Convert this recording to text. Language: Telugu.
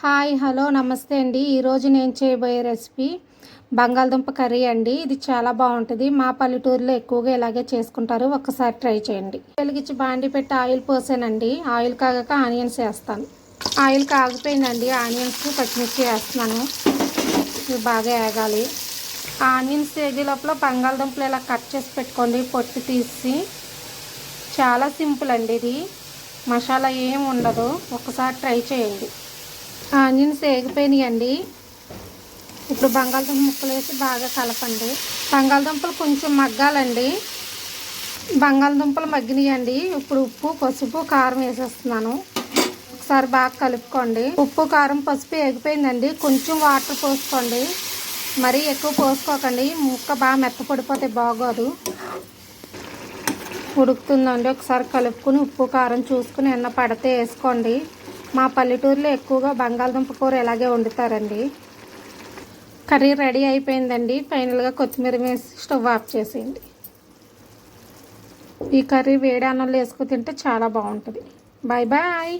హాయ్ హలో నమస్తే అండి. ఈరోజు నేను చేయబోయే రెసిపీ బంగాళదుంప కర్రీ అండి. ఇది చాలా బాగుంటుంది. మా పల్లెటూరులో ఎక్కువగా ఇలాగే చేసుకుంటారు. ఒక్కసారి ట్రై చేయండి. వెలిగించి బాండి పెట్టి ఆయిల్ పోసానండి. ఆయిల్ కాగాక ఆనియన్స్ వేస్తాను. ఆయిల్ కాగిపోయిందండి. ఆనియన్స్ పచ్చిమిర్చి వేస్తున్నాను. ఇవి బాగా వేగాలి. ఆనియన్స్ వేగే లోపల బంగాళదుంపలు ఇలా కట్ చేసి పెట్టుకోండి. పొట్టు తీసి. చాలా సింపుల్ అండి ఇది. మసాలా ఏం ఉండదు. ఒకసారి ట్రై చేయండి. ఆనియన్స్ వేగిపోయినాయండి ఇప్పుడు బంగాళదుంప ముక్కలు వేసి బాగా కలపండి. బంగాళదుంపలు కొంచెం మగ్గాలండి. బంగాళదుంపలు మగ్గినాయండి. ఇప్పుడు ఉప్పు పసుపు కారం వేసేస్తున్నాను. ఒకసారి బాగా కలుపుకోండి. ఉప్పు కారం పసుపు ఎగిపోయిందండి కొంచెం వాటర్ పోసుకోండి. మరీ ఎక్కువ పోసుకోకండి. ముక్క బాగా మెత్తపడిపోతే బాగోదు. ఉడుకుతుందండి. ఒకసారి కలుపుకొని ఉప్పు కారం చూసుకుని ఎన్న పడితే వేసుకోండి. మా పల్లెటూరులో ఎక్కువగా బంగాళదుంప కూర ఇలాగే వండుతారండి? కర్రీ రెడీ అయిపోయిందండి. ఫైనల్గా కొత్తిమీర వేసి స్టవ్ ఆఫ్ చేసేయండి. ఈ కర్రీ వేడి అన్నంలో వేసుకు తింటే చాలా బాగుంటుంది. Bye bye.